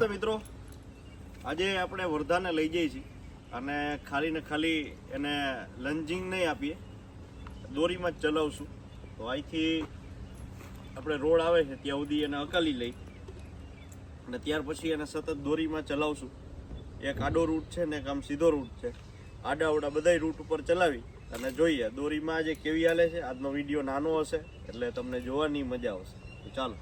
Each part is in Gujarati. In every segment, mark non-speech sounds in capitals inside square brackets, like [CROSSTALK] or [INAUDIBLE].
નમસ્તે મિત્રો. આજે આપણે વર્ધાને લઈ જઈએ છીએ અને ખાલી ને ખાલી એને લંજિંગ નહીં આપીએ. દોરીમાં જ ચલાવશું. તો અહીંથી આપણે રોડ આવે છે ત્યાં સુધી એને અકાલી લઈ. અને ત્યાર પછી એને સતત દોરીમાં ચલાવશું. એક આડો રૂટ છે ને એક આમ સીધો રૂટ છે. આડાવડા બધા રૂટ ઉપર ચલાવી અને જોઈએ દોરીમાં આજે કેવી હાલે છે. આજનો વીડિયો નાનો હશે એટલે તમને જોવાની મજા આવશે. ચાલો.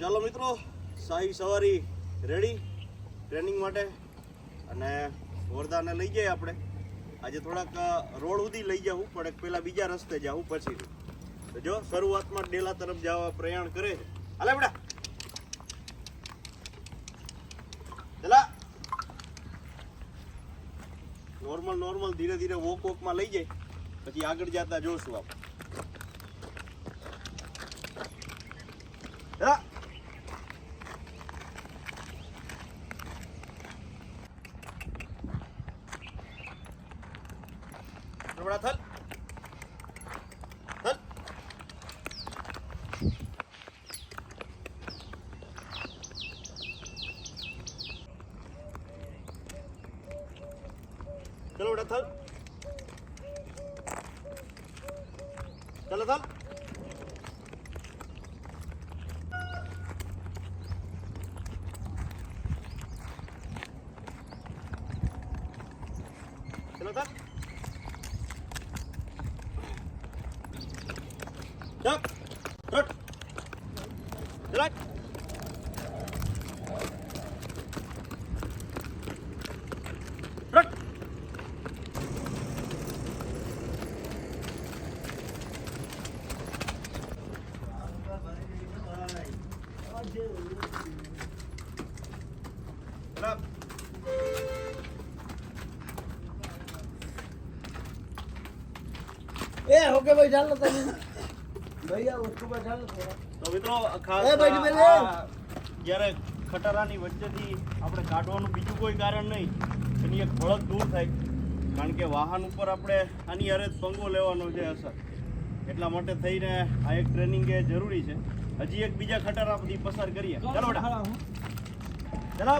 ચાલો મિત્રો સાહી સવારી રેડી ટ્રેનિંગ માટે. અને વરદાને લઈ જઈએ આપણે. આજે થોડાક રોડ સુધી લઈ જવું પણ પેલા બીજા રસ્તે જવું પછી. તો જો, શરૂઆતમાં ડેલા તરફ જવા પ્રયાણ કરે છે. હાલે બેટા. ચલા. નોર્મલ નોર્મલ ધીરે ધીરે વોક વોકમાં લઈ જાય. પછી આગળ જતા જોશું આપણે. ابرا ثل ثل चलो बेटा थल चलो थल Chắc. Rút. Lại. Rút. Up. Yeah, okay, wait, I'll let them. પર ચાલો થોડા તો મિત્રો ખાસ એ ભાઈ, તમે જ્યારે ખટારાની વચ્ચેથી આપણે કાઢવાનું બીજું કોઈ કારણ નહીં એની એક ભળક દૂર થાય. કારણ કે વાહન ઉપર આપણે આની પંગો લેવાનો છે અસર. એટલા માટે થઈને આ એક ટ્રેનિંગ એ જરૂરી છે. હજી એક બીજા ખટારા બધી પસાર કરીએ. ચાલો બેટા.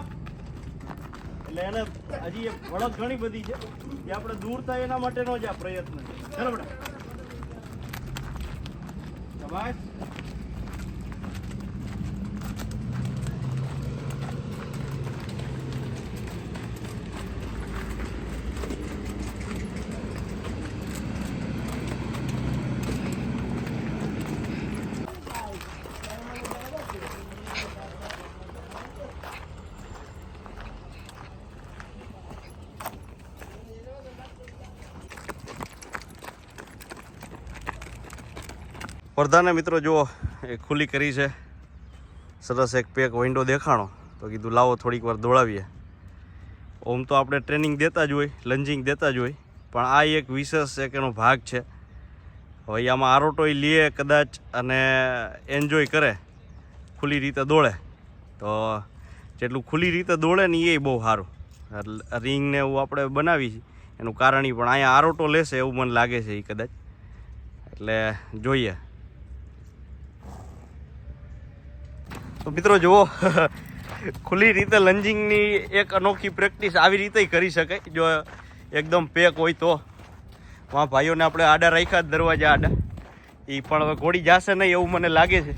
એટલે એને હજી એક ભળક ઘણી બધી છે. જે આપણે દૂર થાય એના માટેનો જ આ પ્રયત્ન છે. ચાલો બેટા. Bye. વર્ધાને મિત્રો જુઓ, એ ખુલ્લી કરી છે. સરસ એક પેક વિન્ડો દેખાણો. તો કીધું, લાવો થોડીક વાર દોડાવીએ. ઓમ તો આપણે ટ્રેનિંગ દેતા જ હોય લંજિંગ દેતા જ હોય. પણ આ એક વિશેષ એક એનો ભાગ છે. હવે આમાં આરોટોય લે કદાચ અને એન્જોય કરે. ખુલ્લી રીતે દોડે. તો જેટલું ખુલ્લી રીતે દોડે ને એ બહુ સારું. રિંગને એવું આપણે બનાવી એનું કારણ એ પણ અહીંયા આરોટો લેશે એવું મને લાગે છે એ કદાચ. એટલે જોઈએ. તો મિત્રો જુઓ, ખુલ્લી રીતે લંજિંગની એક અનોખી પ્રેક્ટિસ આવી રીતે કરી શકાય. જો એકદમ પેક હોય તો. વાં ભાઈઓને આપણે આડા રાખ્યા દરવાજા આડા. એ પણ હવે ઘોડી જશે નહીં એવું મને લાગે છે.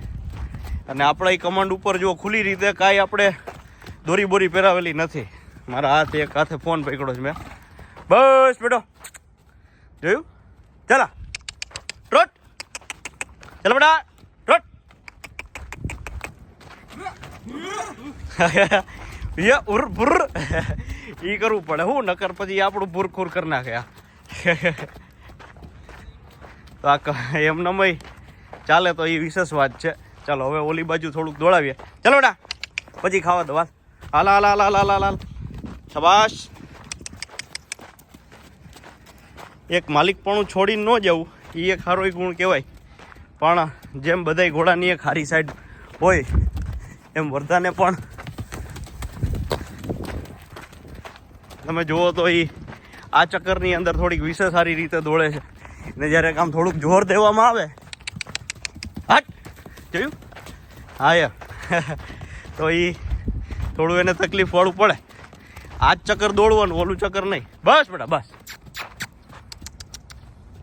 અને આપણા કમાન્ડ ઉપર જો ખુલ્લી રીતે કાંઈ આપણે દોરી બોરી પહેરાવેલી નથી. મારા હાથ એક હાથે ફોન પકડ્યો છે મેં. બસ બેટો જોયું? ચાલા. ટ્રોટ ચાલો બેટા. [LAUGHS] યે ઉર ભૂર. એ [LAUGHS] કરવું પડે હું, નકર પછી આપણું ભૂરખૂર કરી [LAUGHS] તો આ એમ નમય ચાલે તો એ વિશેષ વાત છે. ચાલો, હવે ઓલી બાજુ થોડુંક દોડાવીએ. ચાલો બેટા, પછી ખાવા દો વાત હાલ હાલ હાલ હાલ હાલ હાલ. શબાશ. એક માલિક પણ છોડીને ન જવું એ એક સારો ગુણ કહેવાય. પણ જેમ બધાય ઘોડાની એક સારી સાઈડ હોય એમ વરદાને પણ તમે જુઓ તો એ આ ચક્કરની અંદર થોડીક વિશેષ સારી રીતે દોડે છે. ને જ્યારે આમ થોડુંક જોર દેવામાં આવે, હટ, જોયું? હા, યાર. [LAUGHS] તો એ થોડું એને તકલીફ વાળું પડે. આ જ ચક્કર દોડવાનું, ઓલું ચક્કર નહીં. બસ બેટા, બસ.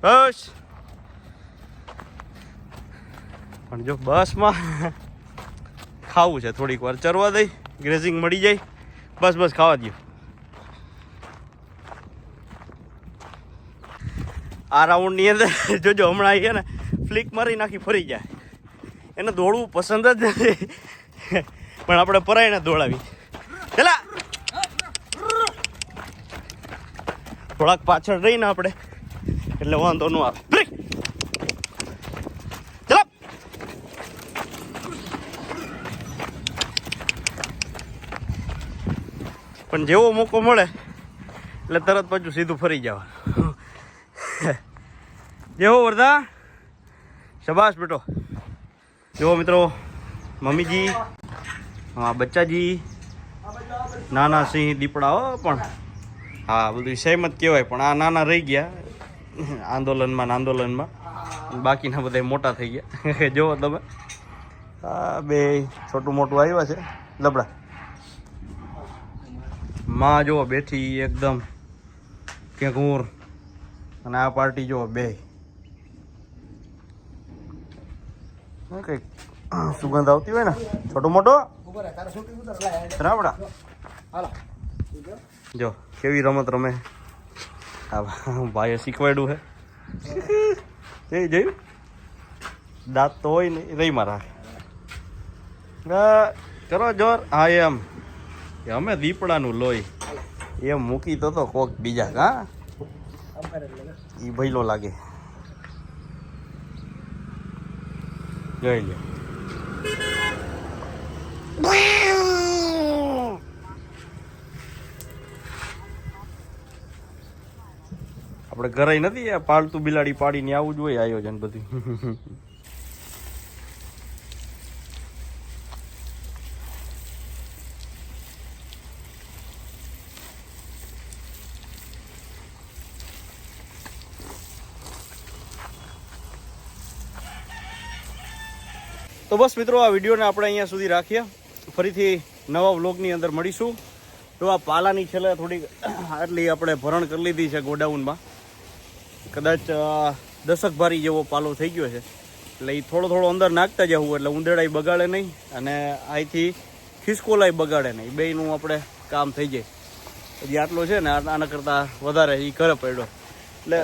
બસ. પણ જો બસમાં ખાવું છે થોડીક વાર. ચરવા દઈ ગ્રેઝિંગ મળી જાય. બસ બસ, ખાવા દો આ રાઉન્ડની અંદર, [LAUGHS] જોજો, હમણાં એ ને, ફ્લિક મારી નાખી, ફરી જાય. એને દોડવું પસંદ જ નથી. [LAUGHS] પણ આપણે પરાઈને દોડાવી. પેલા થોડાક પાછળ રહીને આપણે, એટલે વાંધો ન આવે. બ્રેક! પણ જેવો મોકો મળે, એટલે તરત પાછું સીધું ફરી જવાનું. જેવો વર્ધા, શબાશ બેટો. જુઓ મિત્રો, મમ્મીજી, હા, બચ્ચાજી, નાના સિંહ દીપડા હો પણ. હા, બધું સેમ જ કહેવાય, પણ આ નાના રહી ગયા, આંદોલનમાં આંદોલનમાં. બાકીના બધા મોટા થઈ ગયા. જુઓ તમે. આ બે છોટું મોટું આવ્યા છે, લબડા. માં જુઓ બેઠી એકદમ ક્યાંક ઊર. અને આ પાર્ટી જુઓ બે. કંઈક સુગંધ આવતી હોય ને છોટો મોટો? હાલો જો કેવી રમત રમે. હા ભાઈએ શીખવાડ્યું હે. [LAUGHS] એ જોયું દાંત તો હોય ને રહી મારા. હા, કરો જોર. હા એમ. કે અમે દીપડાનું લોહી. એમ મૂકી તો તો કોક બીજા હા? એ ભઈલો લાગે. જોઈ લે આપણે ઘરે નથી આ પાલતુ બિલાડી પાડીને આવું જ હોય આયોજન બધું. [LAUGHS] તો બસ મિત્રો, આ વિડીયોને આપણે અહીંયા સુધી રાખીએ. ફરીથી નવા વ્લોગની અંદર મળીશું. તો આ પાલાની છેલ્લે થોડીક, આટલી આપણે ભરણ કરી લીધી છે ગોડાઉનમાં. કદાચ દશક ભારી જેવો પાલો થઈ ગયો છે. એટલે એ થોડો થોડો અંદર નાખતા જવું એટલે ઉંદેડાઈ બગાડે નહીં અને અહીંથી ખિસકોલાઈ બગાડે નહીં. બેનું આપણે કામ થઈ જાય. હજી આટલો છે ને આના કરતાં વધારે એ કરે પડ્યો. એટલે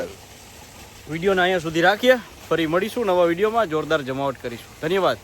વિડીયોને અહીંયા સુધી રાખીએ. ફરી મળીશું નવા વિડીયોમાં. જોરદાર જમાવટ કરીશું. ધન્યવાદ.